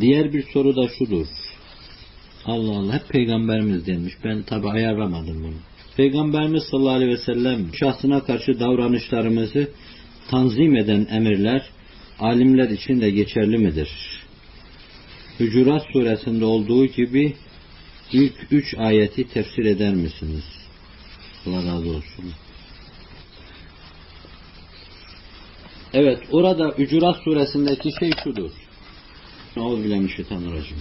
Diğer bir soru da şudur. Allah Allah hep peygamberimiz denmiş. Ben tabi ayarlamadım bunu. Peygamberimiz sallallahu aleyhi ve sellem şahsına karşı davranışlarımızı tanzim eden emirler alimler için de geçerli midir? Hücurat suresinde olduğu gibi ilk üç ayeti tefsir eder misiniz? Allah razı olsun. Evet, orada Hücurat suresindeki şey şudur. نعوذ بالله من الشيطان الرجيم.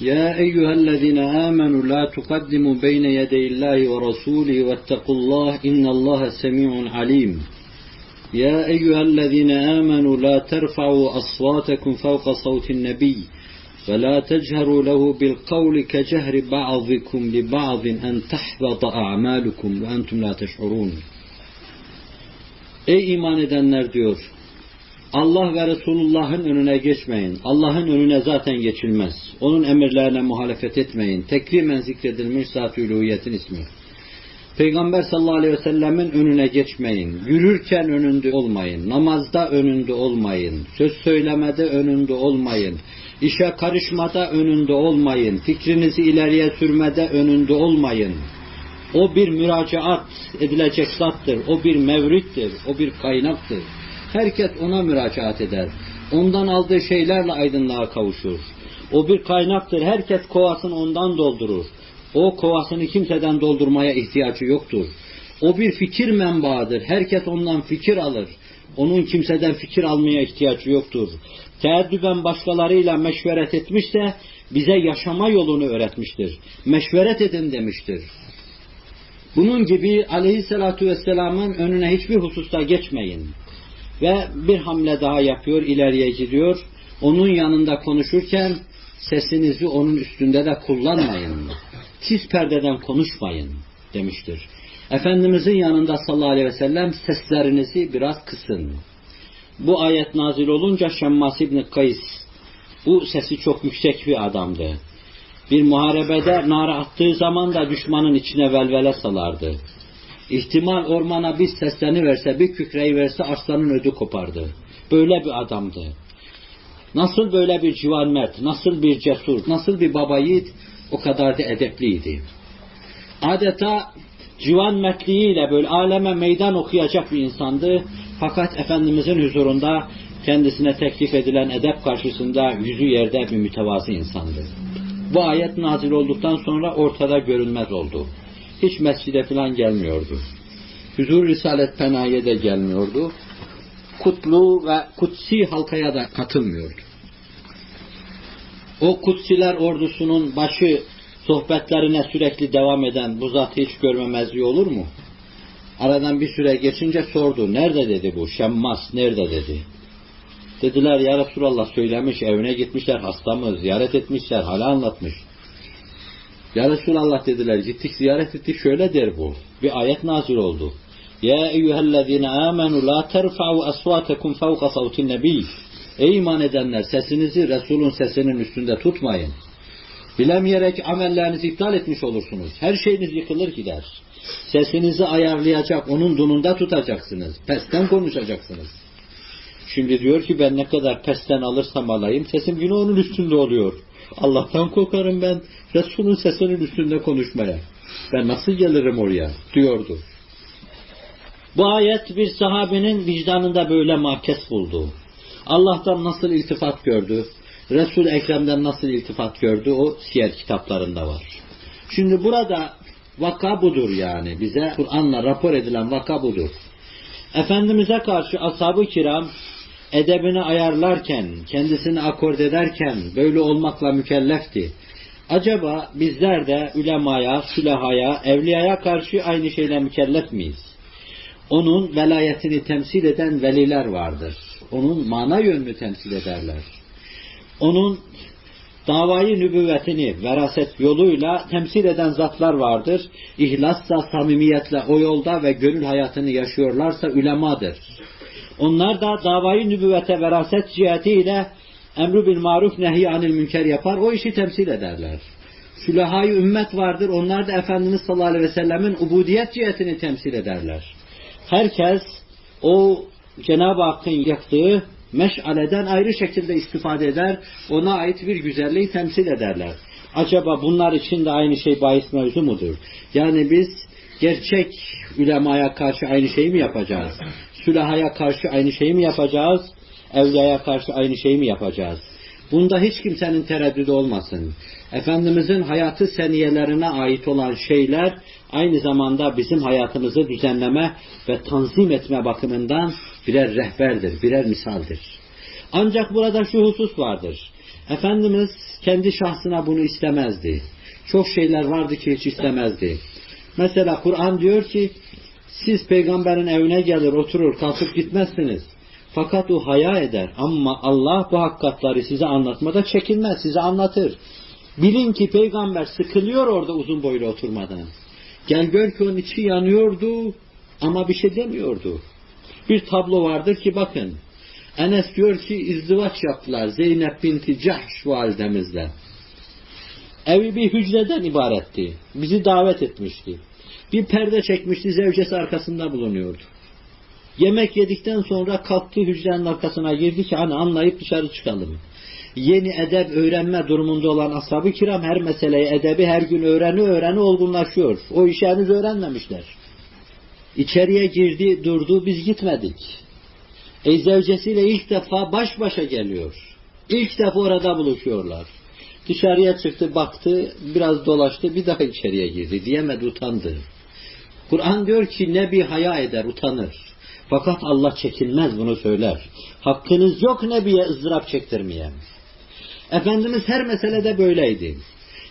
يا أيها الذين آمنوا لا تقدموا بين يدي الله ورسوله واتقوا الله إن الله سميع عليم. يا أيها الذين آمنوا لا ترفعوا أصواتكم فوق صوت النبي ولا تجهروا له بالقول كجهر بعضكم لبعض أن تحبط أعمالكم وأنتم لا تشعرون. Ey iman edenler diyor Allah ve Resulullah'ın önüne geçmeyin. Allah'ın önüne zaten geçilmez. Onun emirlerine muhalefet etmeyin. Tekrimen zikredilmiş zat-ı ismi. Peygamber sallallahu aleyhi ve sellemin önüne geçmeyin. Yürürken önünde olmayın. Namazda önünde olmayın. Söz söylemede önünde olmayın. İşe karışmada önünde olmayın. Fikrinizi ileriye sürmede önünde olmayın. O bir müracaat edilecek zattır. O bir mevrittir. O bir kaynaktır. Herkes ona müracaat eder. Ondan aldığı şeylerle aydınlığa kavuşur. O bir kaynaktır. Herkes kovasını ondan doldurur. O kovasını kimseden doldurmaya ihtiyacı yoktur. O bir fikir menbaıdır. Herkes ondan fikir alır. Onun kimseden fikir almaya ihtiyacı yoktur. Teeddüben başkalarıyla meşveret etmişse bize yaşama yolunu öğretmiştir. Meşveret edin demiştir. Bunun gibi aleyhissalatu vesselamın önüne hiçbir hususta geçmeyin. Ve bir hamle daha yapıyor, ileriye gidiyor. Onun yanında konuşurken sesinizi onun üstünde de kullanmayın. Siz perdeden konuşmayın demiştir. Efendimizin yanında sallallahu aleyhi ve sellem seslerinizi biraz kısın. Bu ayet nazil olunca Şemmas İbni Kays bu sesi çok yüksek bir adamdı. Bir muharebede nara attığı zaman da düşmanın içine velvele salardı. İhtimal ormana bir sesleni verse, bir kükreyi verse aslanın ödü kopardı. Böyle bir adamdı. Nasıl böyle bir civan mert, nasıl bir cesur, nasıl bir baba o kadar da edepliydi. Adeta civan mertliğiyle böyle aleme meydan okuyacak bir insandı. Fakat Efendimizin huzurunda kendisine teklif edilen edep karşısında yüzü yerde bir mütevazı insandı. Bu ayet nazil olduktan sonra ortada görünmez oldu. Hiç mescide falan gelmiyordu. Huzur Risalet Penahi'ye de gelmiyordu. Kutlu ve kutsi halkaya da katılmıyordu. O kutsiler ordusunun başı sohbetlerine sürekli devam eden bu zatı hiç görmemezliği olur mu? Aradan bir süre geçince sordu. Nerede dedi bu? Şemmas nerede dedi. Dediler ya Resulallah söylemiş evine gitmişler hasta mı ziyaret etmişler hala anlatmış. Ya Resulallah dediler gittik ziyaret ettik şöyle der bu. Bir ayet nazil oldu. Ya eyyühellezine amenu la terfa'u asvatekum fevka savtin nebi. Ey iman edenler sesinizi Resul'ün sesinin üstünde tutmayın. Bilemeyerek amellerinizi iptal etmiş olursunuz. Her şeyiniz yıkılır gider. Sesinizi ayarlayacak, onun dununda tutacaksınız. Pesten konuşacaksınız. Şimdi diyor ki ben ne kadar pesten alırsam alayım sesim yine onun üstünde oluyor. Allah'tan korkarım ben Resul'ün sesinin üstünde konuşmaya. Ben nasıl gelirim oraya diyordu. Bu ayet bir sahabenin vicdanında böyle mahkes buldu. Allah'tan nasıl iltifat gördü, Resul-i Ekrem'den nasıl iltifat gördü o siyer kitaplarında var. Şimdi burada vaka budur yani. Bize Kur'an'la rapor edilen vaka budur. Efendimiz'e karşı ashab-ı kiram edebini ayarlarken, kendisini akord ederken böyle olmakla mükellefti. Acaba bizler de ulemaya, sülahaya, evliyaya karşı aynı şeyle mükellef miyiz? Onun velayetini temsil eden veliler vardır. Onun mana yönünü temsil ederler. Onun davayı nübüvvetini veraset yoluyla temsil eden zatlar vardır. İhlasla, samimiyetle o yolda ve gönül hayatını yaşıyorlarsa ülemadır. Onlar da davayı nübüvvete veraset cihetiyle emru bil maruf nehy anil münker yapar. O işi temsil ederler. Sülahayı ümmet vardır. Onlar da Efendimiz sallallahu aleyhi ve sellemin ubudiyet cihetini temsil ederler. Herkes o Cenab-ı Hakk'ın yaktığı meşaleden ayrı şekilde istifade eder, ona ait bir güzelliği temsil ederler. Acaba bunlar için de aynı şey bahis mevzu mudur? Yani biz gerçek ulemaya karşı aynı şeyi mi yapacağız? Sülahaya karşı aynı şeyi mi yapacağız? Evliyaya karşı aynı şeyi mi yapacağız? Bunda hiç kimsenin tereddüdü olmasın. Efendimizin hayatı seniyelerine ait olan şeyler aynı zamanda bizim hayatımızı düzenleme ve tanzim etme bakımından birer rehberdir, birer misaldir. Ancak burada şu husus vardır. Efendimiz kendi şahsına bunu istemezdi. Çok şeyler vardı ki hiç istemezdi. Mesela Kur'an diyor ki siz peygamberin evine gelir oturur kalkıp gitmezsiniz. Fakat o haya eder. Ama Allah bu hakikatları size anlatmada çekinmez. Size anlatır. Bilin ki peygamber sıkılıyor orada uzun boylu oturmadan. Gel gör ki onun içi yanıyordu ama bir şey demiyordu. Bir tablo vardır ki bakın. Enes diyor ki izdivaç yaptılar Zeynep binti Cahş validemizle. Evi bir hücreden ibaretti. Bizi davet etmişti. Bir perde çekmişti, zevcesi arkasında bulunuyordu. Yemek yedikten sonra kalktı hücrenin arkasına girdi ki hani anlayıp dışarı çıkalım. Yeni edep öğrenme durumunda olan ashab-ı kiram her meseleyi edebi her gün öğreni öğreni olgunlaşıyor. O işi henüz öğrenmemişler. İçeriye girdi durdu biz gitmedik. E zevcesiyle ilk defa baş başa geliyor. İlk defa orada buluşuyorlar. Dışarıya çıktı baktı biraz dolaştı bir daha içeriye girdi diyemedi utandı. Kur'an diyor ki Nebi haya eder utanır. Fakat Allah çekinmez bunu söyler. Hakkınız yok Nebiye ızdırap çektirmeye. Efendimiz her meselede böyleydi.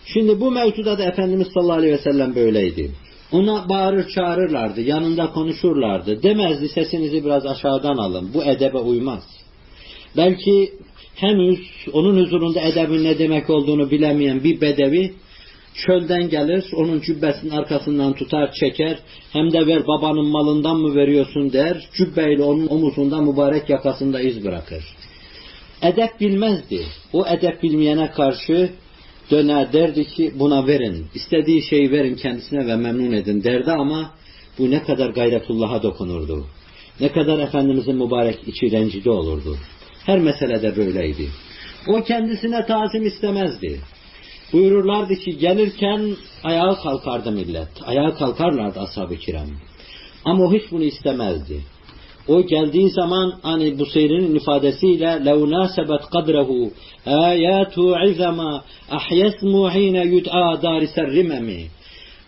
Şimdi bu mevzuda da Efendimiz sallallahu aleyhi ve sellem böyleydi. Ona bağırır çağırırlardı, yanında konuşurlardı. Demezdi sesinizi biraz aşağıdan alın. Bu edebe uymaz. Belki henüz onun huzurunda edebin ne demek olduğunu bilemeyen bir bedevi çölden gelir, onun cübbesinin arkasından tutar, çeker, hem de ver babanın malından mı veriyorsun der, cübbeyle onun omuzunda mübarek yakasında iz bırakır. Edep bilmezdi. O edep bilmeyene karşı döner derdi ki buna verin, istediği şeyi verin kendisine ve memnun edin derdi ama bu ne kadar gayretullah'a dokunurdu. Ne kadar Efendimizin mübarek içi rencide olurdu. Her meselede böyleydi. O kendisine tazim istemezdi. Buyururlardı ki gelirken ayağa kalkardı millet. Ayağa kalkarlardı ashab-ı kiram. Ama o hiç bunu istemezdi. O geldiği zaman hani bu seyrinin ifadesiyle لَوْ نَاسَبَتْ قَدْرَهُ آيَاتُ عِزَمَا أَحْيَسْمُ حِينَ يُدْعَى دَارِ سَرِّمَمِ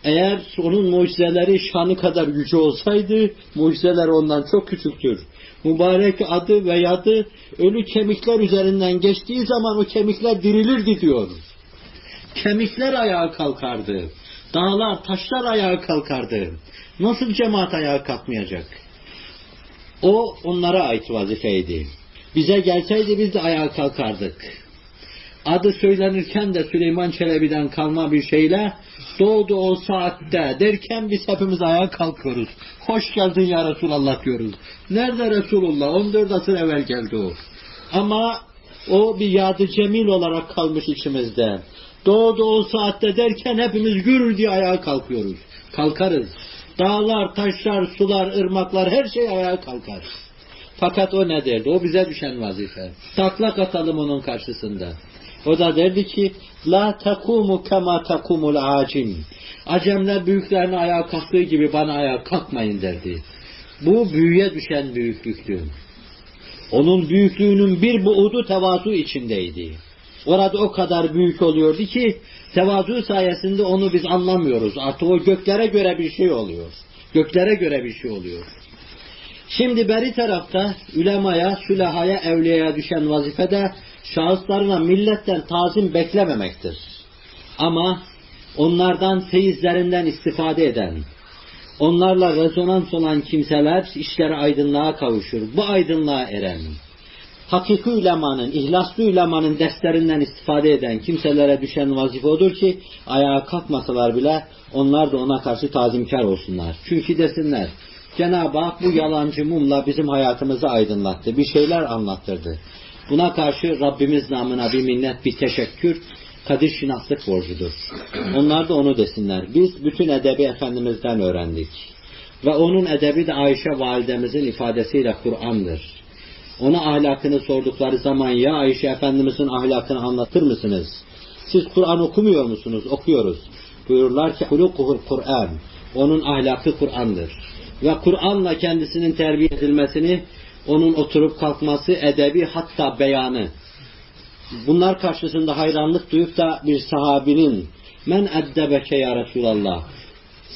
Eğer onun mucizeleri şanı kadar yüce olsaydı, mucizeler ondan çok küçüktür. Mübarek adı ve yadı ölü kemikler üzerinden geçtiği zaman o kemikler dirilirdi diyor. Kemikler ayağa kalkardı. Dağlar, taşlar ayağa kalkardı. Nasıl cemaat ayağa kalkmayacak? O onlara ait vazifeydi. Bize gelseydi biz de ayağa kalkardık. Adı söylenirken de Süleyman Çelebi'den kalma bir şeyle doğdu o saatte derken biz hepimiz ayağa kalkıyoruz. Hoş geldin ya Resulallah diyoruz. Nerede Resulullah? 14 asır evvel geldi o. Ama o bir yadı cemil olarak kalmış içimizde. Doğdu o saatte derken hepimiz gürür diye ayağa kalkıyoruz. Kalkarız. Dağlar, taşlar, sular, ırmaklar her şey ayağa kalkar. Fakat o ne derdi? O bize düşen vazife. Taklak atalım onun karşısında. O da derdi ki La takumu kema takumul acim. Acemler büyüklerine ayağa kalktığı gibi bana ayağa kalkmayın derdi. Bu büyüye düşen büyüklüktü. Onun büyüklüğünün bir buğdu tevazu içindeydi. Orada o kadar büyük oluyordu ki tevazu sayesinde onu biz anlamıyoruz. Artık o göklere göre bir şey oluyor. Göklere göre bir şey oluyor. Şimdi beri tarafta ülemaya, sülahaya, evliyaya düşen vazifede şahıslarına milletten tazim beklememektir. Ama onlardan feyizlerinden istifade eden, onlarla rezonans olan kimseler işleri aydınlığa kavuşur. Bu aydınlığa eren, hakiki ulemanın, ihlaslı ulemanın derslerinden istifade eden kimselere düşen vazife odur ki ayağa kalkmasalar bile onlar da ona karşı tazimkar olsunlar. Çünkü desinler Cenab-ı Hak bu yalancı mumla bizim hayatımızı aydınlattı. Bir şeyler anlattırdı. Buna karşı Rabbimiz namına bir minnet, bir teşekkür, kadir şinaslık borcudur. Onlar da onu desinler. Biz bütün edebi Efendimiz'den öğrendik. Ve onun edebi de Ayşe validemizin ifadesiyle Kur'an'dır. Ona ahlakını sordukları zaman ya Ayşe Efendimizin ahlakını anlatır mısınız? Siz Kur'an okumuyor musunuz? Okuyoruz. Buyururlar ki hulukuhul Kur'an. Onun ahlakı Kur'an'dır. Ve Kur'an'la kendisinin terbiye edilmesini, onun oturup kalkması, edebi hatta beyanı. Bunlar karşısında hayranlık duyup da bir sahabinin men eddebeke ya Resulallah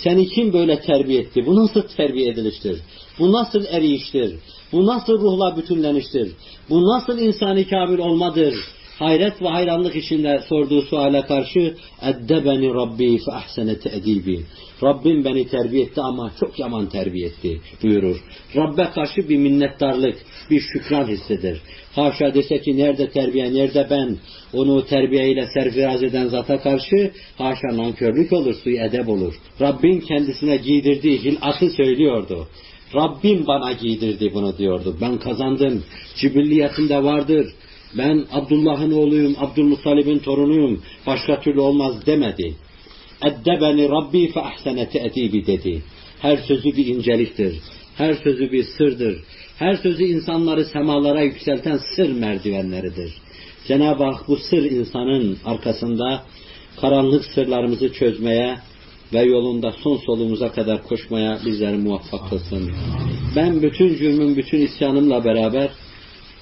seni kim böyle terbiye etti? Bu nasıl terbiye ediliştir? Bu nasıl eriyiştir? Bu nasıl ruhla bütünleniştir? Bu nasıl insani kamil olmadır? Hayret ve hayranlık içinde sorduğu suale karşı eddebeni Rabbi fe ahsene te'dibi. Rabbim beni terbiye etti ama çok yaman terbiye etti buyurur. Rabbe karşı bir minnettarlık, bir şükran hisseder. Haşa dese ki nerede terbiye, nerede ben? Onu terbiyeyle serfiraz eden zata karşı haşa nankörlük olur, suyu edep olur. Rabbin kendisine giydirdiği hilatı söylüyordu. Rabbim bana giydirdi bunu diyordu. Ben kazandım. Cibilliyetimde vardır. Ben Abdullah'ın oğluyum, Abdülmuttalib'in torunuyum. Başka türlü olmaz demedi. Eddebeni Rabbi fe ahsene te'dibi dedi. Her sözü bir inceliktir. Her sözü bir sırdır. Her sözü insanları semalara yükselten sır merdivenleridir. Cenab-ı Hak bu sır insanın arkasında karanlık sırlarımızı çözmeye ve yolunda son solumuza kadar koşmaya bizleri muvaffak kılsın. Ben bütün cürmüm, bütün isyanımla beraber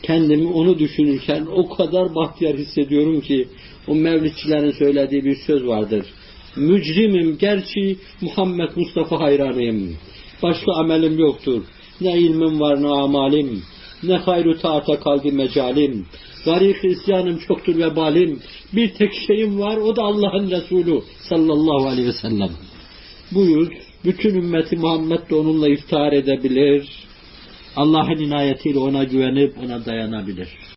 kendimi onu düşünürken o kadar bahtiyar hissediyorum ki o mevlidçilerin söylediği bir söz vardır. Mücrimim gerçi Muhammed Mustafa hayranıyım. Başka amelim yoktur. Ne ilmim var ne amalim. Ne hayru taata kalbi mecalim. Garip isyanım çoktur vebalim. Bir tek şeyim var o da Allah'ın Resulü sallallahu aleyhi ve sellem. Buyur bütün ümmeti Muhammed de onunla iftihar edebilir. Allah'ın inayetiyle ona güvenip ona dayanabilir.